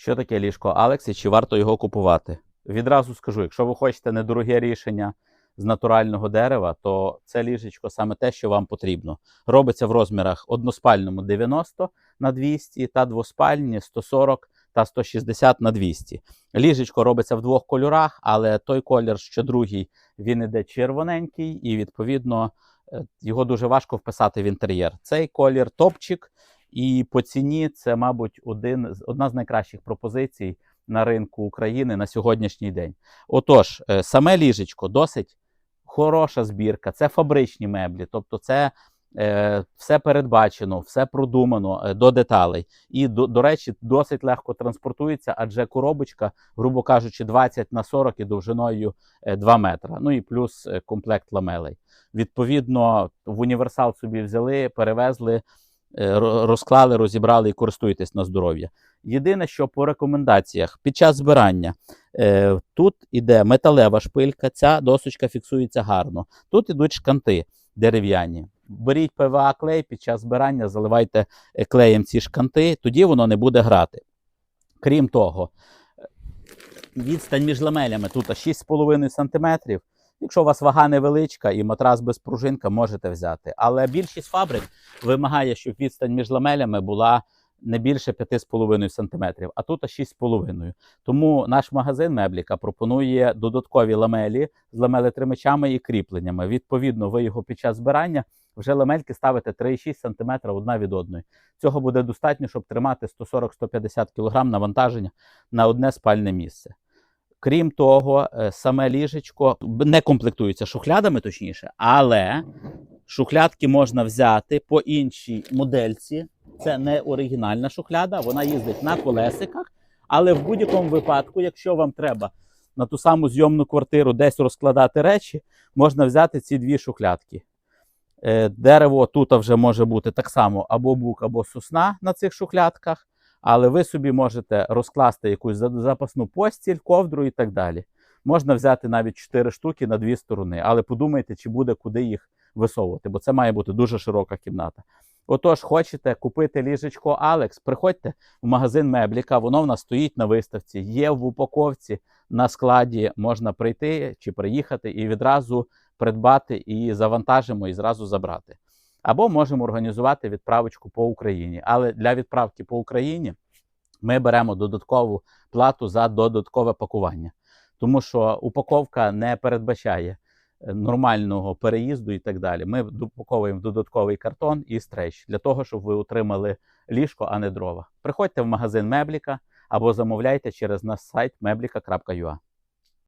Що таке ліжко Алекс і чи варто його купувати? Відразу скажу, якщо ви хочете недороге рішення з натурального дерева, то це ліжечко саме те, що вам потрібно. Робиться в розмірах односпальному 90 на 200 та двоспальні 140 та 160 на 200. Ліжечко робиться в двох кольорах, але той колір, що другий, він іде червоненький, і відповідно е, його дуже важко вписати в інтер'єр. Цей колір топчик, і по ціні це, мабуть, один, одна з найкращих пропозицій на ринку України на сьогоднішній день. Отож, е, саме ліжечко досить хороша збірка, це фабричні меблі, тобто це е, все передбачено, все продумано е, до деталей. І, до, до речі, досить легко транспортується, адже коробочка, грубо кажучи, 20 на 40 і довжиною е, 2 метра. Ну і плюс е, комплект ламелей. Відповідно, в універсал собі взяли, перевезли, е, розклали, розібрали і користуєтесь на здоров'я. Єдине, що по рекомендаціях під час збирання е, тут іде металева шпилька, ця досочка фіксується гарно. Тут ідуть шканти дерев'яні. Беріть ПВА клей під час збирання, заливайте е, клеєм ці шканти, тоді воно не буде грати. Крім того, е, відстань між ламелями тут 6,5 см. Якщо у вас вага невеличка і матрас без пружинка, можете взяти. Але більшість фабрик вимагає, щоб відстань між ламелями була не більше 5,5 см, а тут 6,5 Тому наш магазин Мебліка пропонує додаткові ламелі з ламелетримачами і кріпленнями. Відповідно, ви його під час збирання вже ламельки ставите 3,6 см одна від одної. Цього буде достатньо, щоб тримати 140-150 кг навантаження на одне спальне місце. Крім того, е, саме ліжечко не комплектується шухлядами, точніше, але шухлядки можна взяти по іншій модельці. Це не оригінальна шухляда, вона їздить на колесиках. Але в будь-якому випадку, якщо вам треба на ту саму зйомну квартиру десь розкладати речі, можна взяти ці дві шухлядки. Е, Дерево тут вже може бути так само або бук, або сосна на цих шухлядках, але ви собі можете розкласти якусь за- запасну постіль, ковдру і так далі. Можна взяти навіть 4 штуки на дві сторони, але подумайте, чи буде куди їх висовувати, бо це має бути дуже широка кімната. Отож, хочете купити ліжечко Алекс, приходьте в магазин Мебліка, воно в нас стоїть на виставці, є в упаковці на складі, можна прийти чи приїхати і відразу придбати і завантажимо, і зразу забрати. Або можемо організувати відправочку по Україні. Але для відправки по Україні ми беремо додаткову плату за додаткове пакування, тому що упаковка не передбачає е, нормального переїзду і так далі. Ми допаковуємо додатковий картон і стрейч для того, щоб ви отримали ліжко, а не дрова. Приходьте в магазин Мебліка або замовляйте через наш сайт meblika.ua.